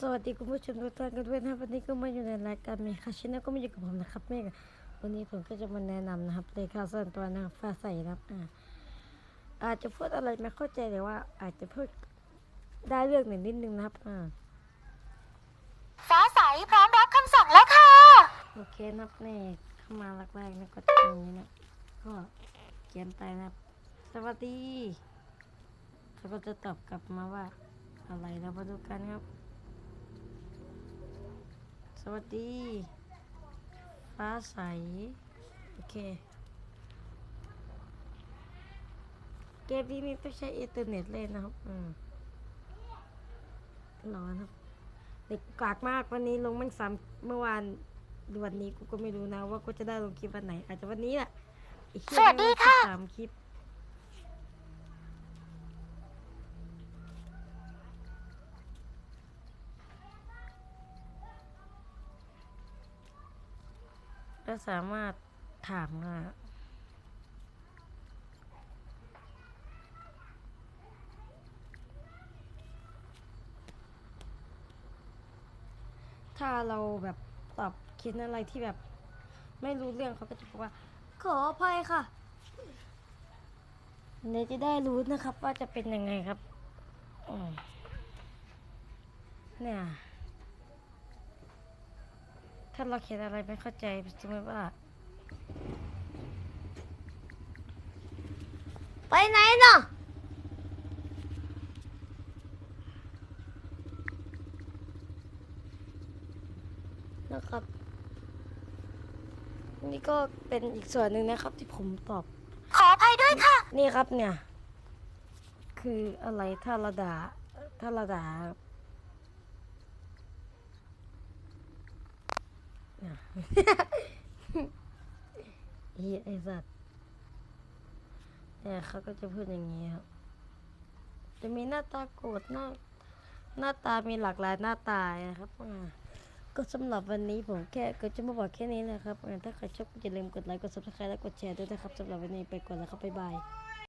สวัสดีคุณผู้ชมทุกท่านกันด้วยนะครับวันนี้ก็มาอยู่ในรายการเมคาชินะก็มาอยู่กับผมนะครับเมฆวันนี้ผมก็จะมาแนะนำนะครับเลขาส่วนตัวนะครับฟ้าใสนะครับอ่าอาจจะพูดอะไรไม่เข้าใจแต่ว่า อาจจะพูดได้เรื่องหนึ่งนิดนึงนะครับอ่าฟ้าใสพร้อมรับคำสั่งแล้วค่ะโอเคนะครับนี่เข้ามาแรกๆนะก็ตรงนี้นะก็เขียนไปนะครับสวัสดีเขาก็จะตอบกลับมาว่าอะไรเรามาดูกันครับส วัสดี ฟ้าใส โอเค เกมนี้นี่ต้องใช้อินเทอร์เน็ตเล่นนะครับ อืมร้อนครับ เด็กกากมากวันนี้ลงมั่งซ้ำเมื่อวานหรือวันนี้กูก็ไม่รู้นะว่ากูจะได้ลงคลิปวันไหน อาจจะวันนี้แหละอีกสวัสดีค่ะสามคลิป ก็สามารถถามว่าถ้าเราแบบตอบคิดอะไรที่แบบ ไม่รู้เรื่องเขาก็จะบอกว่า ขออภัยค่ะเดี๋ยวจะได้รู้นะครับ ว่าจะเป็นยังไงครับเนี่ย ถ้าเราเขียนอะไรไม่เข้าใจสมมติว่า ไปไหนเนาะนะครับ นี่ก็เป็นอีกส่วนหนึ่งนะครับ ที่ผมตอบ ขออภัยด้วยค่ะ นี่ครับเนี่ย คืออะไรถ้าเราด่าถ้าเราด่า เนี่ยเฮียไอสัตว์เนี่ยเขาก็จะพูดอย่างนี้ครับ จะมีหน้าตาโกรธหน้าหน้าตามีหลากหลายหน้าตานะครับอ่าก็สำหรับวันนี้ผมแค่ก็จะมาบอกแค่นี้นะครับถ้าใครชอบก็อย่าลืมกดไลค์กด subscribe และกดแชร์ด้วยนะครับสำหรับวันนี้ไปก่อนแล้วครับบ๊ายบาย